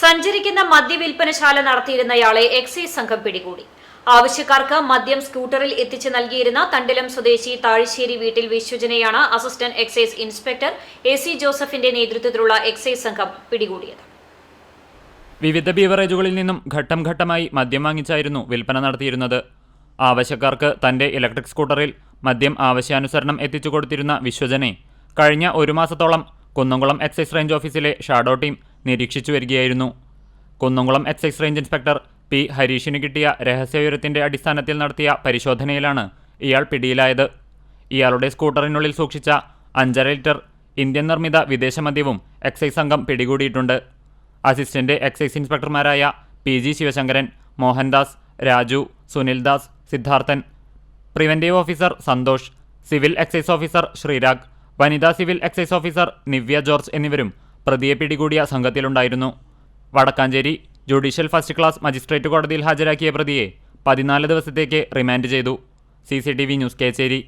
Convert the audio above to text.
സഞ്ചരിക്കുന്ന മദ്യവിൽപ്പനശാല നടത്തിയിരുന്നയാളെ എക്സൈസ് സംഘം പിടികൂടി. ആവശ്യക്കാർക്ക് മദ്യം സ്കൂട്ടറിൽ എത്തിച്ചു നൽകിയിരുന്ന തണ്ടിലം സ്വദേശി താഴ്ശ്ശേരി വീട്ടിൽ വിശ്വജനെയാണ് assistant excise inspector A C ജോസഫിന്റെ നേതൃത്വത്തിലുള്ള എക്സൈസ് സംഘം പിടികൂടിയത്. വിവിധ ബീവറേജുകളിൽ നിന്നും ഘട്ടം ഘട്ടമായി മദ്യം വാങ്ങിച്ചായിരുന്നു വിൽപ്പന നടത്തിയിരുന്നത്. ആവശ്യക്കാർക്ക് തന്റെ ഇലക്ട്രിക് സ്കൂട്ടറിൽ മദ്യം ആവശ്യാനുസരണം എത്തിച്ചു കൊടുത്തിരുന്ന വിശ്വജനെ കഴിഞ്ഞ ഒരു മാസത്തോളം കുന്നംകുളം എക്സൈസ് റേഞ്ച് ഓഫീസിലെ ഷാഡോ ടീം നിരീക്ഷിച്ചു വരികയായിരുന്നു. Kunnamkulam excise range inspector P ഹരീഷിന് കിട്ടിയ രഹസ്യവിവരത്തിന്റെ അടിസ്ഥാനത്തിൽ നടത്തിയ പരിശോധനയിലാണ് ഇയാൾ പിടിയിലായത്. ഇയാളുടെ സ്കൂട്ടറിനുള്ളിൽ സൂക്ഷിച്ച അഞ്ചര ലിറ്റർ ഇന്ത്യൻ നിർമ്മിത വിദേശ മദ്യവും എക്സൈസ് സംഘം പിടികൂടിയിട്ടുണ്ട്. Assistant excise ഇൻസ്പെക്ടർമാരായ P G Sivasankaran Mohandas Raju Sunildas Siddharthan preventive officer Santhosh civil excise officer Sreerag വനിതാ civil excise officer Nivya George എന്നിവരും പ്രതിയെ പിടികൂടിയ സംഘത്തിലുണ്ടായിരുന്നു. Vadakkanchery judicial first class magistrate കോടതിയിൽ ഹാജരാക്കിയ പ്രതിയെ പതിനാല് ദിവസത്തേക്ക് റിമാൻഡ് ചെയ്തു. C news Kechery.